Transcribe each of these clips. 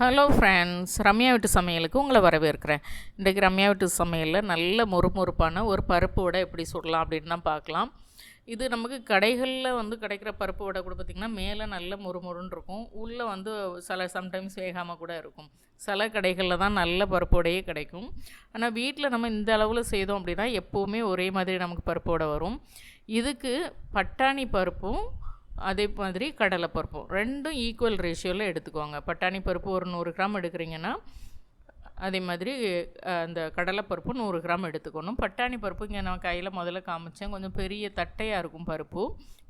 Hello friends Ramya வீட்டு சமையலுக்கு உங்களை வரவேற்கிறேன். இன்றைக்கு ரம்யா வீட்டு சமையலில் நல்ல முறுமுறுப்பான ஒரு பருப்பு வடை எப்படி சுடலாம் அப்படின்னு தான் பார்க்கலாம். இது நமக்கு கடைகளில் வந்து கிடைக்கிற பருப்பு வடை கூட பார்த்திங்கன்னா மேலே நல்ல முறுமுறுன்னு இருக்கும். உள்ளே வந்து சில சம்டைம்ஸ் வேகாமல் கூட இருக்கும். சில கடைகளில் தான் நல்ல பருப்பு வடையே கிடைக்கும். ஆனால் வீட்டில் நம்ம இந்த அளவில் செய்தோம் அப்படின்னா எப்போவுமே ஒரே மாதிரி நமக்கு பருப்பு வடை வரும். இதுக்கு பட்டாணி பருப்பும் அதே மாதிரி கடலைப்பருப்பும் ரெண்டும் ஈக்குவல் ரேஷியோவில் எடுத்துக்கோங்க. பட்டாணி பருப்பு ஒரு நூறு கிராம் எடுக்கிறீங்கன்னா அதே மாதிரி அந்த கடலைப்பருப்பு நூறு கிராம் எடுத்துக்கணும். பட்டாணி பருப்பு இங்கே நான் கையில் முதல்ல காமிச்சேன். கொஞ்சம் பெரிய தட்டையாக இருக்கும் பருப்பு.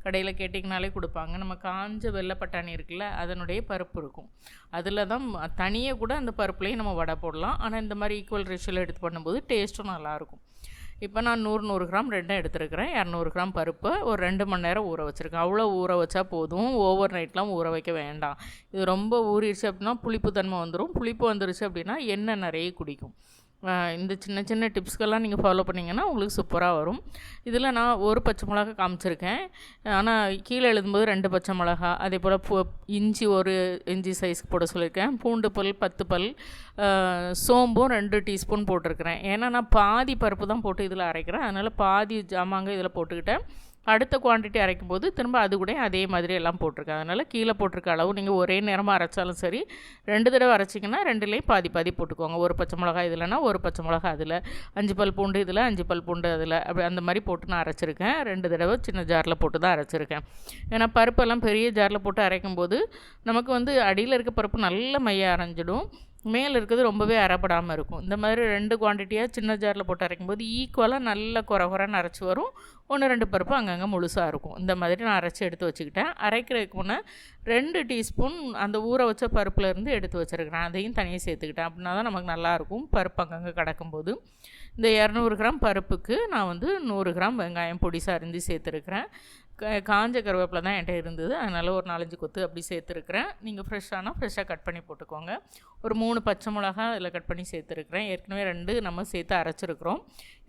கடையில் கேட்டிங்கனாலே கொடுப்பாங்க. நம்ம காஞ்ச வெள்ளை பட்டாணி இருக்குல்ல அதனுடைய பருப்பு இருக்கும். அதில் தான் தனியாக கூட அந்த பருப்புலேயும் நம்ம வடை போடலாம். ஆனால் இந்த மாதிரி ஈக்குவல் ரேஷியோவில் எடுத்து பண்ணும்போது டேஸ்ட்டும் நல்லாயிருக்கும் இப்போ நான் நூறு நூறு கிராம் ரெண்டும் எடுத்துருக்கிறேன். இரநூறு கிராம் பருப்பு ஒரு ரெண்டு மணி நேரம் ஊற வச்சுருக்கேன். அவ்வளோ ஊற வச்சா போதும். ஓவர் நைட்லாம் ஊற வைக்க வேண்டாம். இது ரொம்ப ஊறிடுச்சு அப்படின்னா புளிப்பு தன்மை வந்துடும் புளிப்பு வந்துருச்சு அப்படின்னா எண்ணெய் நிறைய குடிக்கும். இந்த சின்ன சின்ன டிப்ஸ்கெல்லாம் நீங்கள் ஃபாலோ பண்ணிங்கன்னா உங்களுக்கு சூப்பராக வரும். இதில் நான் ஒரு பச்சை மிளகா காமிச்சிருக்கேன். ஆனால் கீழே எழுதும்போது ரெண்டு பச்சை மிளகா அதே போல் பூ இஞ்சி ஒரு இஞ்சி சைஸ்க்கு போட சொல்லியிருக்கேன். பூண்டு பல் பத்து பல் சோம்பும் ரெண்டு டீஸ்பூன் போட்டிருக்கிறேன். ஏன்னா நான் பாதி பருப்பு தான் போட்டு இதில் அரைக்கிறேன். அதனால் பாதி ஜாமாங்க இதில் போட்டுக்கிட்டேன். அடுத்த குவான்டிட்டி அரைக்கும் போது திரும்ப அது கூட அதே மாதிரி எல்லாம் போட்டிருக்கேன் அதனால் கீழே போட்டிருக்க அளவு நீங்கள் ஒரே நேரமாக அரைச்சாலும் சரி ரெண்டு தடவை அரைச்சிங்கன்னா ரெண்டுலேயும் பாதி பாதி போட்டுக்கோங்க. ஒரு பச்சை மிளகா இதுலனா ஒரு பச்சை மிளகா அதில் அஞ்சு பல் பூண்டு இதில் அஞ்சு பல் பூண்டு அதில் அப்படி அந்த மாதிரி போட்டு நான் அரைச்சிருக்கேன். ரெண்டு தடவை சின்ன ஜாரில் போட்டு தான் அரைச்சிருக்கேன். ஏன்னா பருப்பெல்லாம் பெரிய ஜாரில் போட்டு அரைக்கும் போது நமக்கு வந்து அடியில் இருக்க பருப்பு நல்ல மைய அரைஞ்சிடும். மேலே இருக்கிறது ரொம்பவே அறப்படாமல் இருக்கும். இந்த மாதிரி ரெண்டு குவான்டிட்டியாக சின்ன ஜாரில் போட்டு அரைக்கும் போது ஈக்குவலாக நல்ல குறை குறைன்னு அரைச்சி வரும். ஒன்று ரெண்டு பருப்பு அங்கங்கே முழுசாக இருக்கும். இந்த மாதிரி நான் அரைச்சி எடுத்து வச்சுக்கிட்டேன். அரைக்கிறதுக்கு முன்னே ரெண்டு டீஸ்பூன் அந்த ஊற வச்ச பருப்புலேருந்து எடுத்து வச்சுருக்கிறேன். அதையும் தனியாக சேர்த்துக்கிட்டேன். அப்படின்னா தான் நமக்கு நல்லாயிருக்கும் பருப்பு அங்கங்கே கிடக்கும்போது. இந்த இரநூறு கிராம் பருப்புக்கு நான் வந்து நூறு கிராம் வெங்காயம் பொடிசாக அரிஞ்சு சேர்த்துருக்கிறேன். காஞ்ச கருவேப்பிலை தான் என்கிட்ட இருந்தது. அதனால் ஒரு நாலஞ்சு கொத்து அப்படி சேர்த்துருக்குறேன். நீங்கள் ஃப்ரெஷ்ஷானா ஃப்ரெஷ்ஷாக கட் பண்ணி போட்டுக்கோங்க. ஒரு மூணு பச்சை மிளகா இதில் கட் பண்ணி சேர்த்துருக்குறேன். ஏற்கனவே ரெண்டு நம்ம சேர்த்து அரைச்சிருக்கிறோம்.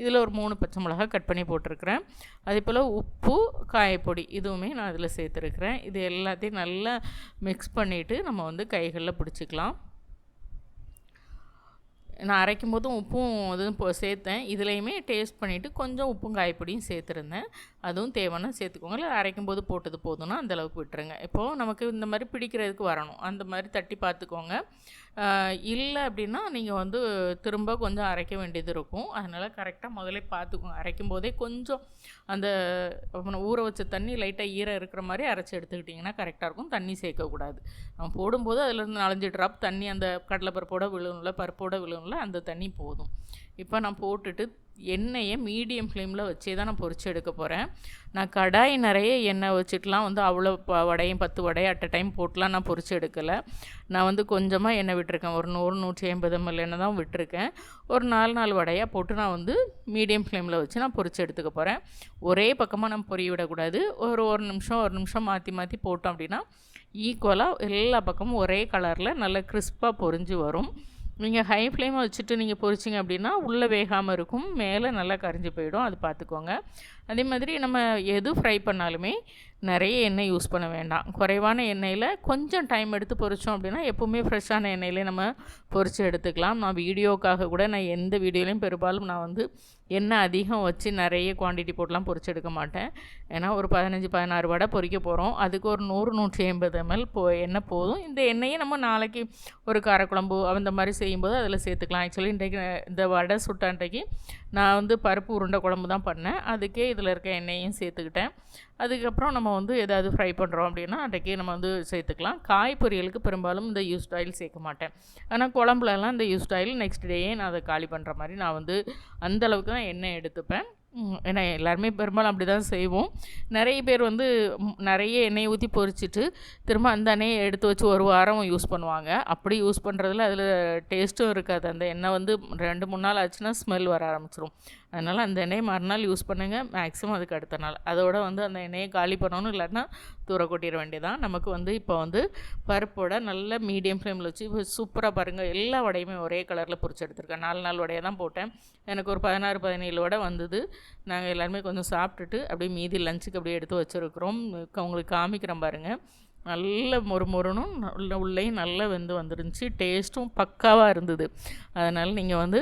இதில் ஒரு மூணு பச்சை மிளகா கட் பண்ணி போட்டிருக்கிறேன். அதே போல் உப்பு காயப்பொடி இதுவுமே நான் அதில் சேர்த்துருக்குறேன். இது எல்லாத்தையும் நல்லா மிக்ஸ் பண்ணிவிட்டு நம்ம வந்து கைகளில் பிடிச்சிக்கலாம். நான் அரைக்கும் போதும் உப்பும் இதுவும் சேர்த்தேன். இதுலேயுமே டேஸ்ட் பண்ணிவிட்டு கொஞ்சம் உப்பும் காயப்பொடியும் சேர்த்துருந்தேன். அதுவும் தேவைன்னா சேர்த்துக்கோங்க. இல்லை அரைக்கும் போது போட்டது போதும்னா அந்த அளவுக்கு விட்டுருங்க. இப்போது நமக்கு இந்த மாதிரி பிடிக்கிறதுக்கு வரணும். அந்த மாதிரி தட்டி பார்த்துக்கோங்க. இல்லை அப்படின்னா நீங்கள் வந்து திரும்ப கொஞ்சம் அரைக்க வேண்டியது இருக்கும். அதனால் கரெக்டாக முதல்ல பார்த்துக்கோங்க. அரைக்கும் போதே கொஞ்சம் அந்த ஊற வச்ச தண்ணி லைட்டாக ஈரம் இருக்கிற மாதிரி அரைச்சி எடுத்துக்கிட்டிங்கன்னா கரெக்டாக இருக்கும். தண்ணி சேர்க்கக்கூடாது நம்ம போடும்போது அதிலேருந்து நாலஞ்சு ட்ராப் தண்ணி அந்த கடலைப்பருப்போட விழுணும்ல பருப்போட விழுணும்ல அந்த தண்ணி போதும். இப்போ நான் போட்டுட்டு எண்ணெயை மீடியம் ஃப்ளேமில் வச்சே தான் நான் பொறிச்சு எடுக்க போகிறேன் நான் கடாய் நிறைய எண்ணெய் வச்சுட்டுலாம் வந்து அவ்வளோ ப- வடையும் பத்து வடையும் அட் டைம் போட்டுலாம் நான் பொறிச்சு எடுக்கலை. நான் வந்து கொஞ்சமாக எண்ணெய் விட்டுருக்கேன். ஒரு நூறு நூற்றி ஐம்பது எம்எல் எண்ணெய் தான் விட்டுருக்கேன். ஒரு நாலு நாலு வடையாக போட்டு நான் வந்து மீடியம் ஃப்ளேமில் வச்சு நான் பொறிச்சு எடுத்துக்க போகிறேன் ஒரே பக்கமாக நம்ம பொரிய விடக்கூடாது. ஒரு ஒரு நிமிஷம் ஒரு நிமிஷம் மாற்றி மாற்றி போட்டோம் அப்படின்னா ஈக்குவலாக எல்லா பக்கமும் ஒரே கலரில் நல்ல கிறிஸ்பாக பொரிஞ்சு வரும். நீங்கள் ஹை ஃப்ளேமை வச்சுட்டு நீங்கள் பொரிச்சிங்க அப்படின்னா உள்ளே வேகாமல் இருக்கும். மேலே நல்லா கரிஞ்சு போயிடும். அது பார்த்துக்கோங்க அதே மாதிரி நம்ம எது ஃப்ரை பண்ணாலுமே நிறைய எண்ணெய் யூஸ் பண்ண வேண்டாம். குறைவான எண்ணெயில் கொஞ்சம் டைம் எடுத்து பொறிச்சோம் அப்படின்னா எப்போவுமே ஃப்ரெஷ்ஷான எண்ணெயிலே நம்ம பொரித்து எடுத்துக்கலாம். நான் வீடியோக்காக கூட நான் எந்த வீடியோலையும் பெரும்பாலும் நான் வந்து எண்ணெய் அதிகம் வச்சு நிறைய குவான்டிட்டி போட்டுலாம் பொரிச்சு எடுக்க மாட்டேன். ஏன்னா ஒரு பதினஞ்சு பதினாறு வடை பொறிக்க போகிறோம் அதுக்கு ஒரு நூறு நூற்றி ஐம்பது எம்எல் போ எண்ணெய் போதும். இந்த எண்ணெயை நம்ம நாளைக்கு ஒரு காரக்குழம்பு அந்த மாதிரி செய்யும்போது அதில் சேர்த்துக்கலாம். ஆக்சுவலி இன்றைக்கு இந்த வடை சுட்ட அன்றைக்கு நான் வந்து பருப்பு உருண்டை குழம்பு தான் பண்ணேன். அதுக்கே இதில் இருக்க எண்ணெயும் சேர்த்துக்கிட்டேன். அதுக்கப்புறம் நம்ம வந்து எதாவது ஃப்ரை பண்ணுறோம் அப்படின்னா அன்றைக்கே நம்ம வந்து சேர்த்துக்கலாம். காய் பொரியலுக்கு பெரும்பாலும் இந்த யூஸ் ஆயில் சேர்க்க மாட்டேன். ஆனால் குழம்புலலாம் இந்த யூஸ் ஆயில் நெக்ஸ்ட் டேயே நான் அதை காலி பண்ணுற மாதிரி நான் வந்து அந்த அளவுக்கு தான் எண்ணெய் எடுத்துப்பேன். ம், ஏன்னா எல்லாருமே பெரும்பாலும் அப்படி தான் செய்வோம். நிறைய பேர் வந்து ம், நிறைய எண்ணெய் ஊற்றி பொறிச்சிட்டு திரும்ப அந்த எண்ணெயை எடுத்து வச்சு ஒரு வாரம் யூஸ் பண்ணுவாங்க. அப்படி யூஸ் பண்ணுறதுல அதில் டேஸ்ட்டும் இருக்காது. அந்த எண்ணெய் வந்து ரெண்டு மூணு நாள் ஆச்சுன்னா ஸ்மெல் வர ஆரம்பிச்சிடும் அதனால் அந்த எண்ணெயை மறுநாள் யூஸ் பண்ணுங்கள் மேக்ஸிமம் அதுக்கு அடுத்த நாள். அதோட வந்து அந்த எண்ணெயை காலி பண்ணணும். இல்லைன்னா தூர கொட்டிட வேண்டியதான் நமக்கு வந்து இப்போ வந்து பருப்போட நல்ல மீடியம் ஃப்ளேமில் வச்சு சூப்பராக பாருங்கள் எல்லா வடையுமே ஒரே கலரில் பொறிச்சு எடுத்திருக்கேன். நாலு நாள் வடையை தான் போட்டேன். எனக்கு ஒரு பதினாறு பதினேழு வடை வந்தது. நாங்கள் எல்லாருமே கொஞ்சம் சாப்பிட்டுட்டு அப்படியே மீதி லஞ்சுக்கு அப்படியே எடுத்து வச்சுருக்குறோம். உங்களுக்கு காமிக்கிறேன் பாருங்கள் நல்ல மொறு மொறுனும் உள்ளே உள்ளேயும் நல்லா வெந்து வந்துருந்துச்சு. டேஸ்ட்டும் பக்காவாக இருந்தது. அதனால் நீங்கள் வந்து